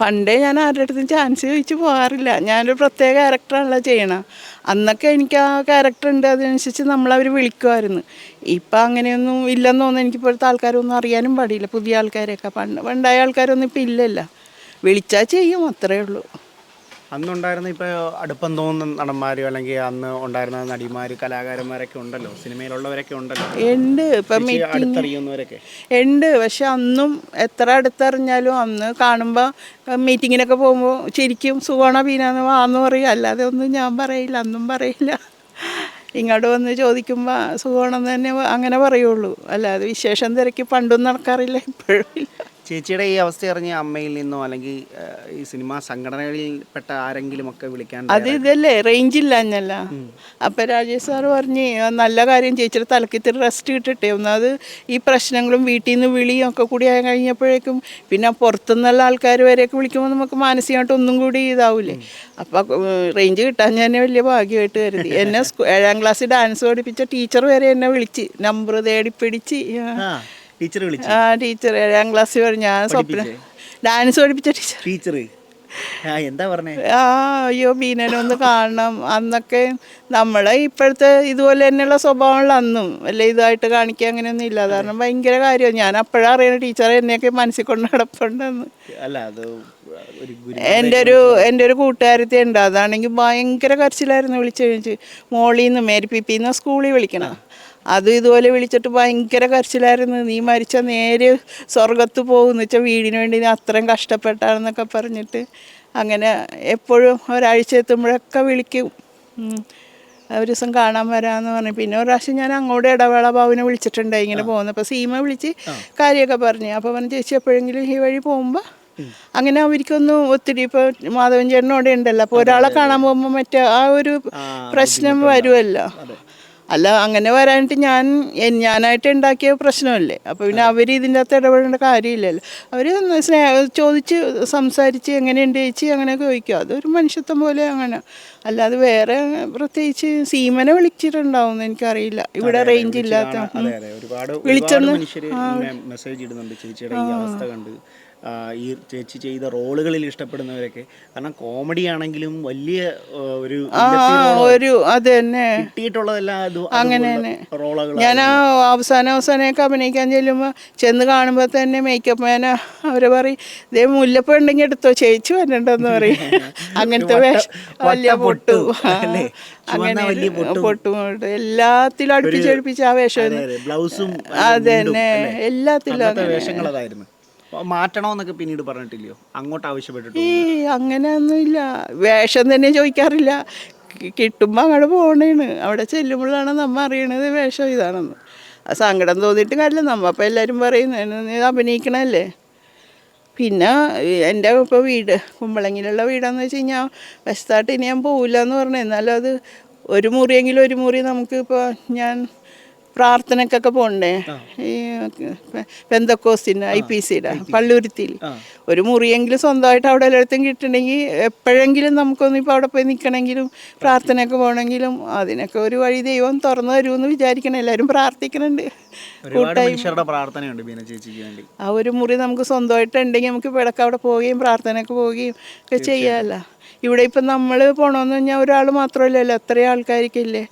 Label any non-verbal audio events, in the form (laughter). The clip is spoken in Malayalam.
പണ്ടേ ഞാൻ ആരുടെ അടുത്തും ചാൻസ് ചോദിച്ച് പോകാറില്ല. ഞാനൊരു പ്രത്യേക ക്യാരക്ടറാണല്ലോ ചെയ്യണം. അന്നൊക്കെ എനിക്ക് ആ ക്യാരക്ടർ ഉണ്ട്. അതിനനുസരിച്ച് നമ്മളവർ വിളിക്കുമായിരുന്നു ഇപ്പം അങ്ങനെയൊന്നും ഇല്ലെന്ന് തോന്നുന്നു. എനിക്കിപ്പോഴത്തെ ആൾക്കാരൊന്നും അറിയാനും പാടില്ല. പുതിയ ആൾക്കാരെയൊക്കെ. പണ്ട് പണ്ടായ ആൾക്കാരൊന്നും ഇപ്പം ഇല്ലല്ലോ. വിളിച്ചാൽ ചെയ്യും. അത്രയേ ഉള്ളൂ. അന്നുണ്ടായിരുന്ന ഇപ്പോൾ അടുപ്പം തോന്നുന്ന നടന്മാരോ അല്ലെങ്കിൽ അന്ന് ഉണ്ടായിരുന്ന നടിമാർ കലാകാരന്മാരൊക്കെ ഉണ്ടല്ലോ? സിനിമയിലുള്ളവരൊക്കെ ഉണ്ടല്ലോ? ഉണ്ട്. ഇപ്പം ചേച്ചി അടുത്തറിയുന്നവരൊക്കെ? ഉണ്ട്. പക്ഷെ അന്നും എത്ര അടുത്തറിഞ്ഞാലും അന്ന് കാണുമ്പോൾ മീറ്റിങ്ങിനൊക്കെ പോകുമ്പോൾ ശരിക്കും സുഖമാണോ പീനാന്ന് വാന്ന് പറയും. അല്ലാതെ ഒന്നും ഞാൻ പറയില്ല അന്നും പറയില്ല. ഇങ്ങോട്ട് വന്ന് ചോദിക്കുമ്പോൾ സുഖമാണെന്ന് തന്നെ അങ്ങനെ പറയുള്ളൂ. അല്ലാതെ വിശേഷം തിരക്കി പണ്ടും നടക്കാറില്ല ഇപ്പോഴും ഇല്ല. ചേച്ചിയുടെ ഈ അവസ്ഥ അറിഞ്ഞ അമ്മയിൽ നിന്നോ അല്ലെങ്കിൽ ഈ സിനിമാ സംഘടനകളിൽപ്പെട്ട ആരെങ്കിലും ഒക്കെ വിളിക്കാൻ അത് ഇതല്ലേ റേഞ്ച് എന്നല്ല. അപ്പം രാജേഷ് സാറ് പറഞ്ഞ് നല്ല കാര്യം ചേച്ചിയുടെ തലക്കിത്തിരി റെസ്റ്റ് കിട്ടട്ടെ ഒന്നത് ഈ പ്രശ്നങ്ങളും വീട്ടിൽ നിന്ന് വിളിയും ഒക്കെ കൂടി ആയി കഴിഞ്ഞപ്പോഴേക്കും പിന്നെ പുറത്തുനിന്നുള്ള ആൾക്കാർ വരെയൊക്കെ വിളിക്കുമ്പോൾ നമുക്ക് മാനസികമായിട്ട് ഒന്നും കൂടി ഇതാവില്ലേ അപ്പം റേഞ്ച് കിട്ടാൻ ഞാൻ വലിയ ഭാഗ്യമായിട്ട് കരുതി. എന്നെ ഏഴാം ക്ലാസ്സിൽ ഡാൻസ് പഠിപ്പിച്ച ടീച്ചർ വരെ എന്നെ വിളിച്ച് നമ്പർ തേടി പിടിച്ച് ടീച്ചർ വിളിച്ചു. ആ ടീച്ചർ ഏഴാം ക്ലാസ്സിൽ വരെ ഞാൻ സ്വപ്ന ഡാൻസ് പഠിപ്പിച്ച ടീച്ചർ. ടീച്ചർ ആ എന്താ പറഞ്ഞേ? ആ അയ്യോ ബീനനെ ഒന്ന് കാണണം. അന്നൊക്കെ നമ്മളെ ഇപ്പോഴത്തെ ഇതുപോലെ തന്നെയുള്ള സ്വഭാവമുള്ള അന്നും അല്ലെ ഇതായിട്ട് കാണിക്കുക അങ്ങനെയൊന്നും ഇല്ല. കാരണം ഭയങ്കര കാര്യമാണ് ഞാൻ അപ്പോഴാണ് അറിയണ ടീച്ചർ എന്നെയൊക്കെ മനസ്സിൽ കൊണ്ട് നടപ്പുണ്ടെന്ന്. അല്ല അത് എന്റെ ഒരു എന്റെ ഒരു കൂട്ടുകാരത്തി ഉണ്ട് അതാണെങ്കിൽ ഭയങ്കര കരച്ചിലായിരുന്നു വിളിച്ചു കഴിഞ്ഞ് മോളിൽ നിന്ന് മേരി പിപ്പിന്ന് സ്കൂളിൽ വിളിക്കണം. അത് ഇതുപോലെ വിളിച്ചിട്ട് ഭയങ്കര കരച്ചിലായിരുന്നു. നീ മരിച്ച നേരെ സ്വർഗത്ത് പോകുന്നു. വെച്ചാൽ വീടിന് വേണ്ടി നീ അത്രയും കഷ്ടപ്പെട്ടാണെന്നൊക്കെ പറഞ്ഞിട്ട് അങ്ങനെ എപ്പോഴും ഒരാഴ്ച എത്തുമ്പോഴൊക്കെ വിളിക്കും. ഒരു ദിവസം കാണാൻ വരാമെന്ന് പറഞ്ഞു. പിന്നെ ഒരു പ്രാവശ്യം ഞാൻ അങ്ങോട്ട് ഇടവേള ബാബുവിനെ വിളിച്ചിട്ടുണ്ടായി ഇങ്ങനെ പോകുന്നത് അപ്പോൾ സീമ വിളിച്ച് കാര്യമൊക്കെ പറഞ്ഞു. അപ്പോൾ പറഞ്ഞു ചേച്ചി എപ്പോഴെങ്കിലും ഈ വഴി പോകുമ്പോൾ അങ്ങനെ അവർക്കൊന്നും ഒത്തിരി ഇപ്പോൾ മാധവൻ ചേട്ടനോടെ ഉണ്ടല്ലോ അപ്പോൾ ഒരാളെ കാണാൻ പോകുമ്പോൾ മറ്റേ ആ ഒരു പ്രശ്നം വരുമല്ലോ അല്ല അങ്ങനെ വരാനായിട്ട് ഞാൻ ഞാനായിട്ട് ഉണ്ടാക്കിയ പ്രശ്നമല്ലേ? അപ്പോൾ പിന്നെ അവർ ഇതിന്റെ അകത്ത് ഇടപെടേണ്ട കാര്യമില്ലല്ലോ. അവർ സ്നേഹ ചോദിച്ച് സംസാരിച്ച് എങ്ങനെയുണ്ട് ചേച്ചി? അങ്ങനെയൊക്കെ ചോദിക്കും. അതൊരു മനുഷ്യത്വം പോലെ അങ്ങനെ. അല്ലാതെ വേറെ പ്രത്യേകിച്ച് സീമനെ വിളിച്ചിട്ടുണ്ടാവും എനിക്കറിയില്ല. ഇവിടെ റേഞ്ച് ഇല്ലാത്ത വിളിച്ചെന്ന് മെസ്സേജ് ഇടുന്നുണ്ട്. ചേച്ചിയുടെ ഈ അവസ്ഥ കണ്ട്. ഈ ചേച്ചി ചെയ്ത റോളുകളിൽ ഇഷ്ടപ്പെടുന്നവരൊക്കെ. കാരണം കോമഡി ആണെങ്കിലും വലിയ ഒരു ഒരു അത് തന്നെ. കിട്ടിയിട്ടുള്ളതെല്ലാം അങ്ങനെ തന്നെ. റോളുകൾ ഞാൻ ആ അവസാനം അവസാനമൊക്കെ അഭിനയിക്കാൻ ചെല്ലുമ്പോൾ ചെന്ന് കാണുമ്പോൾ തന്നെ മേക്കപ്പ് മാന അവർ പറയും ഇതേ മുല്ലപ്പ ഉണ്ടെങ്കിൽ എടുത്തോ ചേച്ചി വരണ്ടെന്ന് പറയും. (laughs) അങ്ങനത്തെ വേഷം വലിയ പൊട്ടു. (laughs) അങ്ങനെ പൊട്ടും. എല്ലാത്തിലും അടുപ്പിച്ചടുപ്പിച്ച് ആ വേഷം ബ്ലൗസും അത് തന്നെ. എല്ലാത്തിലും വേഷങ്ങളതായിരുന്നു. മാറ്റണമെന്നൊക്കെ പിന്നീട് പറഞ്ഞിട്ടില്ലയോ? അങ്ങോട്ട് ആവശ്യപ്പെട്ടിട്ട് ഈ അങ്ങനെയൊന്നുമില്ല. വേഷം തന്നെ ചോദിക്കാറില്ല. കിട്ടുമ്പോൾ അങ്ങോട്ട് പോകണേണ് അവിടെ ചെല്ലുമ്പോഴാണ് നമ്മ അറിയണത് വേഷം ഇതാണെന്ന്. ആ സങ്കടം തോന്നിയിട്ട് കാര്യമില്ല. നമ്മ അപ്പോൾ എല്ലാവരും പറയുന്നു "നീ- അഭിനയിക്കണല്ലേ പിന്നെ എന്റെ ഇപ്പോൾ വീട് കുമ്പളങ്ങിലുള്ള വീടാന്ന് വെച്ച് കഴിഞ്ഞാൽ വശത്തായിട്ട് ഇനി ഞാൻ പോവില്ല എന്ന് പറഞ്ഞു. എന്നാലും അത് ഒരു മുറിയെങ്കിലും ഒരു മുറി നമുക്ക് ഇപ്പോൾ ഞാൻ പ്രാർത്ഥനക്കൊക്കെ പോകണ്ടേ ഈ പെന്തക്കോസിന് ഐ പി സിയുടെ പള്ളുരുത്തിയിൽ. ഒരു മുറിയെങ്കിലും സ്വന്തമായിട്ട് അവിടെ എല്ലായിടത്തും കിട്ടണമെങ്കിൽ എപ്പോഴെങ്കിലും നമുക്കൊന്നും ഇപ്പോൾ അവിടെ പോയി നിൽക്കണമെങ്കിലും പ്രാർത്ഥനയൊക്കെ പോകണമെങ്കിലും അതിനൊക്കെ ഒരു വഴി ദൈവം തുറന്നു തരുമെന്ന് വിചാരിക്കണം. എല്ലാവരും പ്രാർത്ഥിക്കുന്നുണ്ട് വേണ്ടി. ആ ഒരു മുറി നമുക്ക് സ്വന്തമായിട്ട് ഉണ്ടെങ്കിൽ നമുക്ക് ഇടയ്ക്ക് അവിടെ പോവുകയും പ്രാർത്ഥനയൊക്കെ പോവുകയും ഒക്കെ ചെയ്യാമല്ലോ ഇവിടെ ഇപ്പം നമ്മൾ പോകണമെന്ന് പറഞ്ഞാൽ ഒരാൾ മാത്രമല്ലല്ലോ എത്രയും ആൾക്കാർക്കില്ലേ